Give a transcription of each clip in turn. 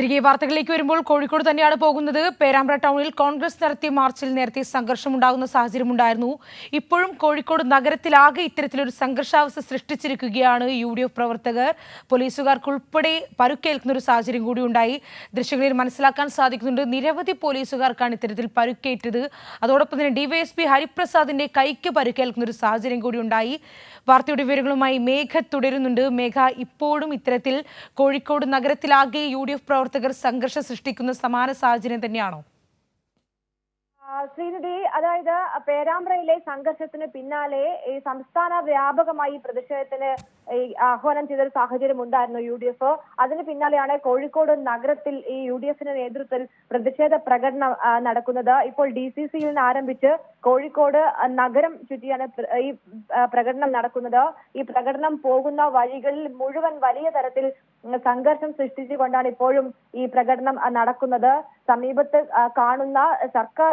തിരികെ വാർത്തകളിലേക്ക് വരുമ്പോൾ കോഴിക്കോട് തന്നെയാണ് പോകുന്നത്. പേരാമ്പ്ര ടൗണിൽ കോൺഗ്രസ് നടത്തിയ മാർച്ചിൽ നേരത്തെ സംഘർഷമുണ്ടാകുന്ന സാഹചര്യമുണ്ടായിരുന്നു. ഇപ്പോഴും കോഴിക്കോട് നഗരത്തിലാകെ ഇത്തരത്തിലൊരു സംഘർഷാവസ്ഥ സൃഷ്ടിച്ചിരിക്കുകയാണ് യു ഡി എഫ് പ്രവർത്തകർ. പോലീസുകാർക്കുൾപ്പെടെ പരുക്കേൽക്കുന്ന ഒരു സാഹചര്യം കൂടി ഉണ്ടായി. ദൃശ്യങ്ങളിൽ മനസ്സിലാക്കാൻ സാധിക്കുന്നുണ്ട്. നിരവധി പോലീസുകാർക്കാണ് ഇത്തരത്തിൽ പരുക്കേറ്റത്. അതോടൊപ്പം തന്നെ ഡിവൈഎസ്പി ഹരിപ്രസാദിന്റെ കൈക്ക് പരുക്കേൽക്കുന്ന ഒരു സാഹചര്യം കൂടി ഉണ്ടായി. വാർത്തയുടെ വിവരങ്ങളുമായി മേഘ തുടരുന്നുണ്ട്. മേഘ ഇപ്പോഴും ഇത്തരത്തിൽ കോഴിക്കോട് നഗരത്തിലാകെ യു ഡി എഫ് പ്രവർത്തകർ സംഘർഷം സൃഷ്ടിക്കുന്ന സമാന സാഹചര്യം തന്നെയാണോ? ശ്രീനിധി അതായത് പേരാമ്പ്രയിലെ സംഘർഷത്തിന് പിന്നാലെ ഈ സംസ്ഥാന വ്യാപകമായി പ്രതിഷേധത്തിന് ആഹ്വാനം ചെയ്തൊരു സാഹചര്യം ഉണ്ടായിരുന്നു യു ഡി എഫ്. അതിന് പിന്നാലെയാണ് കോഴിക്കോട് നഗരത്തിൽ ഈ യു ഡി എഫിന്റെ നേതൃത്വത്തിൽ പ്രതിഷേധ പ്രകടനം നടക്കുന്നത്. ഇപ്പോൾ ഡി സി സിയിൽ നിന്ന് ആരംഭിച്ച് കോഴിക്കോട് നഗരം ചുറ്റിയാണ് ഈ പ്രകടനം നടക്കുന്നത്. ഈ പ്രകടനം പോകുന്ന വഴികളിൽ മുഴുവൻ വലിയ തരത്തിൽ സംഘർഷം സൃഷ്ടിച്ചുകൊണ്ടാണ് ഇപ്പോഴും ഈ പ്രകടനം നടക്കുന്നത്. സമീപത്ത് കാണുന്ന സർക്കാർ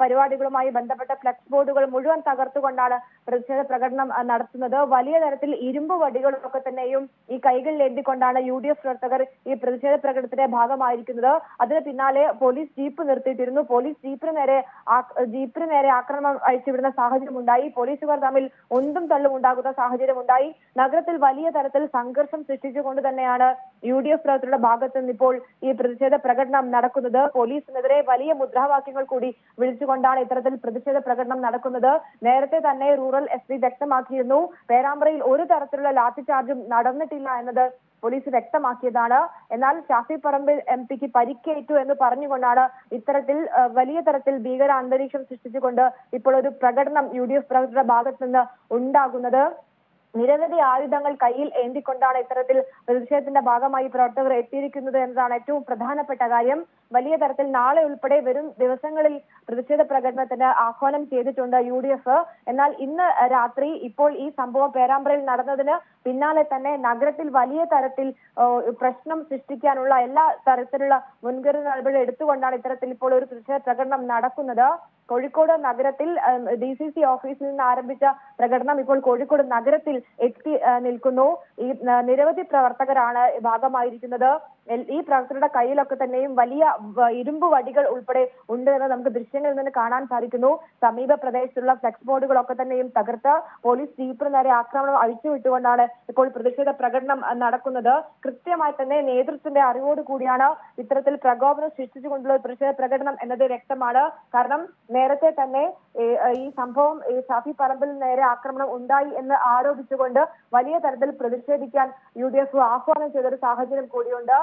പരിപാടികളുമായി ബന്ധപ്പെട്ട ഫ്ലക്സ് ബോർഡുകൾ മുഴുവൻ തകർത്തുകൊണ്ടാണ് പ്രതിഷേധ പ്രകടനം നടത്തുന്നത്. വലിയ തരത്തിൽ ഇരുമ്പ് വടികളൊക്കെ തന്നെയും ഈ കൈകളിൽ ഏന്തിക്കൊണ്ടാണ് യു ഡി എഫ് പ്രവർത്തകർ ഈ പ്രതിഷേധ പ്രകടനത്തിന്റെ ഭാഗമായിരിക്കുന്നത്? അതിന് പിന്നാലെ പോലീസ് ജീപ്പ് നിർത്തിയിട്ടിരുന്നു. പോലീസ് ജീപ്പിന് നേരെ ജീപ്പിന് നേരെ ആക്രമണം അഴിച്ചുവിടുന്ന സാഹചര്യം ഉണ്ടായി പോലീസുകാർ തമ്മിൽ ഒന്നും തള്ളും ഉണ്ടാകുന്ന സാഹചര്യം ഉണ്ടായി നഗരത്തിൽ വലിയ തരത്തിൽ സംഘർഷം സൃഷ്ടിച്ചുകൊണ്ട് തന്നെയാണ് യു ഡി എഫ് പ്രവർത്തകരുടെ ഭാഗത്ത് നിന്ന് ഇപ്പോൾ ഈ പ്രതിഷേധ പ്രകടനം നടക്കുന്നത്. പോലീസിനെതിരെ വലിയ മുദ്രാവാക്യങ്ങൾ കൂടി വിളിച്ചുകൊണ്ടാണ് ഇത്തരത്തിൽ പ്രതിഷേധ പ്രകടനം നടക്കുന്നത്. നേരത്തെ തന്നെ റൂറൽ എസ് പി വ്യക്തമാക്കിയിരുന്നു. പേരാമ്പ്രയിൽ ഒരു തരത്തിലുള്ള ലാത്തിചാർജും നടന്നിട്ടില്ല എന്നത് പോലീസ് വ്യക്തമാക്കിയതാണ്. എന്നാൽ ഷാഫി പറമ്പിൽ എം പിക്ക് പരിക്കേറ്റു എന്ന് പറഞ്ഞുകൊണ്ടാണ് ഇത്തരത്തിൽ വലിയ തരത്തിൽ ഭീകര അന്തരീക്ഷം സൃഷ്ടിച്ചുകൊണ്ട് ഇപ്പോൾ ഒരു പ്രകടനം യു ഡി എഫ് പ്രവർത്തകരുടെ ഭാഗത്ത് നിന്ന് ഉണ്ടാകുന്നത്. നിരവധി ആയുധങ്ങൾ കയ്യിൽ ഏന്തിക്കൊണ്ടാണ് ഇത്തരത്തിൽ പ്രതിഷേധത്തിന്റെ ഭാഗമായി പ്രവർത്തകർ എത്തിയിരിക്കുന്നത് എന്നതാണ് ഏറ്റവും പ്രധാനപ്പെട്ട കാര്യം. വലിയ തരത്തിൽ നാളെ ഉൾപ്പെടെ വരും ദിവസങ്ങളിൽ പ്രതിഷേധ പ്രകടനത്തിന് ആഹ്വാനം ചെയ്തിട്ടുണ്ട് യു ഡി എഫ്. എന്നാൽ ഇന്ന് രാത്രി ഇപ്പോൾ ഈ സംഭവം പേരാമ്പ്രയിൽ നടന്നതിന് പിന്നാലെ തന്നെ നഗരത്തിൽ വലിയ തരത്തിൽ പ്രശ്നം സൃഷ്ടിക്കാനുള്ള എല്ലാ തരത്തിലുള്ള മുൻകരുതൽ നടപടികൾ എടുത്തുകൊണ്ടാണ് ഇത്തരത്തിൽ ഇപ്പോൾ ഒരു പ്രതിഷേധ പ്രകടനം നടക്കുന്നത്. കോഴിക്കോട് നഗരത്തിൽ ഡി സി സി ഓഫീസിൽ നിന്ന് ആരംഭിച്ച പ്രകടനം ഇപ്പോൾ കോഴിക്കോട് നഗരത്തിൽ എത്തി നിൽക്കുന്നു. ഈ നിരവധി പ്രവർത്തകരാണ് ഭാഗമായിരിക്കുന്നത്. ഈ പ്രവർത്തകരുടെ കയ്യിലൊക്കെ തന്നെയും വലിയ ഇരുമ്പ് വടികൾ ഉൾപ്പെടെ ഉണ്ട് എന്ന് നമുക്ക് ദൃശ്യങ്ങളിൽ നിന്ന് കാണാൻ സാധിക്കുന്നു. സമീപ പ്രദേശത്തുള്ള ഫ്ലക്സ് ബോർഡുകളൊക്കെ തന്നെയും തകർത്ത് പോലീസ് ജീപ്പിന് നേരെ ആക്രമണം അഴിച്ചുവിട്ടുകൊണ്ടാണ് ഇപ്പോൾ പ്രതിഷേധ പ്രകടനം നടക്കുന്നത്. കൃത്യമായി തന്നെ നേതൃത്വത്തിന്റെ അറിവോട് കൂടിയാണ് ഇത്തരത്തിൽ പ്രകോപനം സൃഷ്ടിച്ചുകൊണ്ടുള്ള പ്രതിഷേധ പ്രകടനം എന്നത് വ്യക്തമാണ്. കാരണം നേരത്തെ തന്നെ ഈ, സംഭവം ഷാഫി പറമ്പിൽ നേരെ ആക്രമണം ഉണ്ടായി എന്ന് ആരോപിച്ചുകൊണ്ട് വലിയ തരത്തിൽ പ്രതിഷേധിക്കാൻ യു ഡി എഫ് ആഹ്വാനം ചെയ്തൊരു സാഹചര്യം കൂടിയുണ്ട്.